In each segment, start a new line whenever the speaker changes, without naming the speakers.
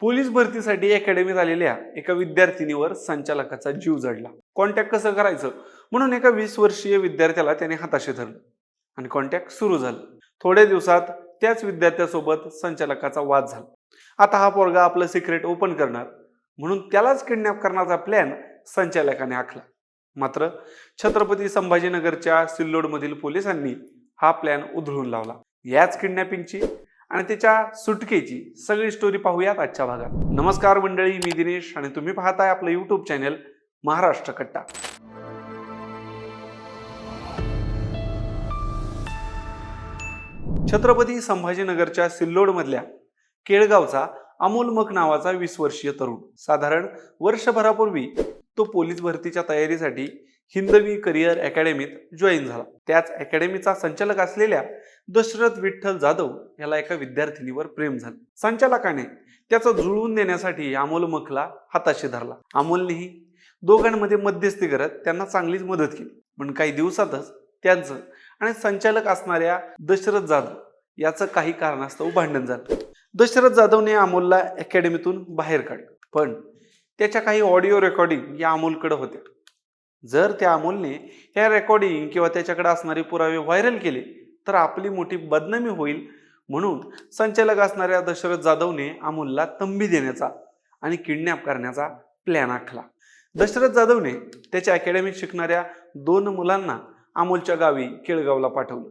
Police भरतीसाठी अकॅडमीत आलेल्या एका विद्यार्थिनीवर संचालकाचा जीव जडला. कॉन्टॅक्ट कसं करायचं? म्हणून एका वीस वर्षीय विद्यार्थ्याला त्याने हाताशी धरलं आणि कॉन्टॅक्ट सुरू झालं. थोड्या दिवसात त्याच विद्यार्थ्यासोबत संचालकाचा वाद झाला. आता हा पोरगा आपलं सिक्रेट ओपन करणार. म्हणून त्यालाच किडनॅप करण्याचा प्लॅन संचालकाने आखला. मात्र छत्रपती संभाजीनगरच्या सिल्लोडमधील पोलिसांनी हा प्लॅन उधळून लावला. याच किडनॅपिंगची आणि त्याच्या सुटकेची सगळी स्टोरी पाहूयात आजच्या भागात. नमस्कार मंडळी मी दिनेश आणि तुम्ही पाहताय आपलं युट्यूब चॅनल महाराष्ट्र कट्टा. छत्रपती संभाजीनगरच्या सिल्लोडमधल्या केळगावचा अमोल मक नावाचा वीस वर्षीय तरुण साधारण वर्षभरापूर्वी तो पोलीस भरतीच्या तयारीसाठी हिंदवी करिअर अकॅडमीत जॉईन झाला. त्याच अकॅडमीचा संचालक असलेल्या दशरथ विठ्ठल जाधव याला एका विद्यार्थिनीवर प्रेम झालं. संचालकाने त्याचं जुळवून देण्यासाठी अमोल मखला हाताशी धरला. अमोलनेही दोघांमध्ये मध्यस्थी करत त्यांना चांगलीच मदत केली. पण काही दिवसातच त्यांचं आणि संचालक असणाऱ्या दशरथ जाधव याचं काही कारणास्तव भांडण झालं. दशरथ जाधवने अमोलला अकॅडमीतून बाहेर काढलं. पण त्याच्या काही ऑडिओ रेकॉर्डिंग या अमोलकडे होत्या. जर त्या अमोलने हे रेकॉर्डिंग किंवा त्याच्याकडे असणारे पुरावे व्हायरल केले तर आपली मोठी बदनामी होईल म्हणून संचालक असणाऱ्या दशरथ जाधवने अमोलला तंबी देण्याचा आणि किडनॅप करण्याचा प्लॅन आखला. दशरथ जाधवने त्याच्या अकॅडमीत शिकणाऱ्या दोन मुलांना अमोलच्या गावी केळगावला पाठवलं.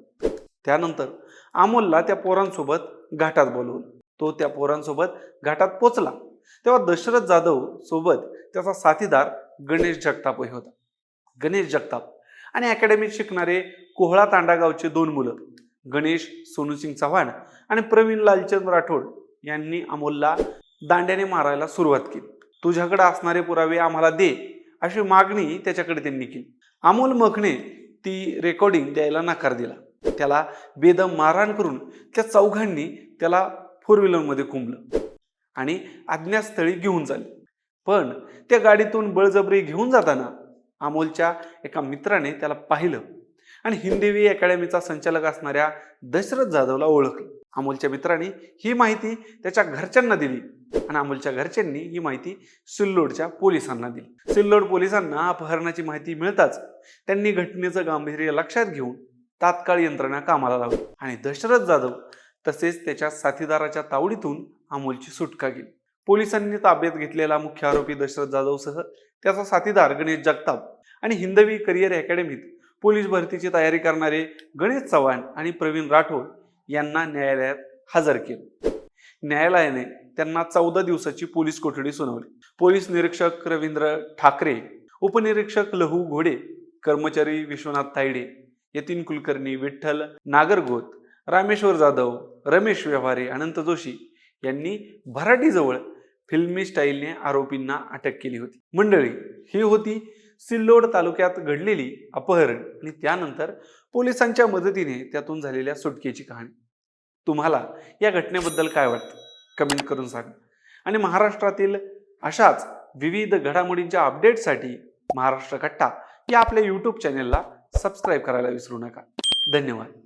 त्यानंतर अमोलला त्या पोरांसोबत घाटात बोलवलं. तो त्या पोरांसोबत घाटात पोचला. तेव्हा दशरथ जाधव सोबत त्याचा साथीदार गणेश जगतापही होता. गणेश जगताप. आणि अकॅडमीत शिकणारे कोहळा तांडा गावचे दोन मुलं गणेश सोनूसिंग चव्हाण आणि प्रवीण लालचंद राठोड यांनी अमोलला दांड्याने मारायला सुरुवात केली. तुझ्याकडे असणारे पुरावे आम्हाला दे अशी मागणी त्याच्याकडे त्यांनी केली. अमोल मखने ती रेकॉर्डिंग द्यायला नकार दिला. त्याला बेदम मारहाण करून त्या चौघांनी त्याला फोर व्हीलरमध्ये कुंबलं आणि अज्ञातस्थळी घेऊन चालले. पण त्या गाडीतून बळजबरी घेऊन जाताना अमोलच्या एका मित्राने त्याला पाहिलं आणि हिंदेवी अकॅडमीचा संचालक असणाऱ्या दशरथ जाधवला ओळखलं. अमोलच्या मित्राने ही माहिती त्याच्या घरच्यांना दिली आणि अमोलच्या घरच्यांनी ही माहिती सिल्लोडच्या पोलिसांना दिली. सिल्लोड पोलिसांना अपहरणाची माहिती मिळताच त्यांनी घटनेचं गांभीर्य लक्षात घेऊन तात्काळ यंत्रणा कामाला लावली आणि दशरथ जाधव तसेच त्याच्या साथीदाराच्या तावडीतून अमोलची सुटका केली. पोलिसांनी ताब्यात घेतलेला मुख्य आरोपी दशरथ जाधवसह त्याचा साथीदार गणेश जगताप आणि हिंदवी करिअर अकॅडमीत पोलीस भरतीची तयारी करणारे गणेश चव्हाण आणि प्रवीण राठोड यांना न्यायालयात हजर केले. न्यायालयाने त्यांना चौदा दिवसाची पोलीस कोठडी सुनावली. पोलीस निरीक्षक रवींद्र ठाकरे उपनिरीक्षक लहू घोडे कर्मचारी विश्वनाथ तायडे यतीन कुलकर्णी विठ्ठल नागरगोत रामेश्वर जाधव रमेश व्यवहारे अनंत जोशी यांनी भराटीजवळ फिल्मी स्टाईलने आरोपींना अटक केली होती. मंडळी ही होती सिल्लोड तालुक्यात घडलेली अपहरण आणि त्यानंतर पोलिसांच्या मदतीने त्यातून झालेल्या सुटकेची कहाणी. तुम्हाला या घटनेबद्दल काय वाटतं? कमेंट करून सांगा. आणि महाराष्ट्रातील अशाच विविध घडामोडींच्या अपडेटसाठी महाराष्ट्र कट्टा या आपल्या यूट्यूब चॅनेलला सबस्क्राईब करायला विसरू नका. धन्यवाद.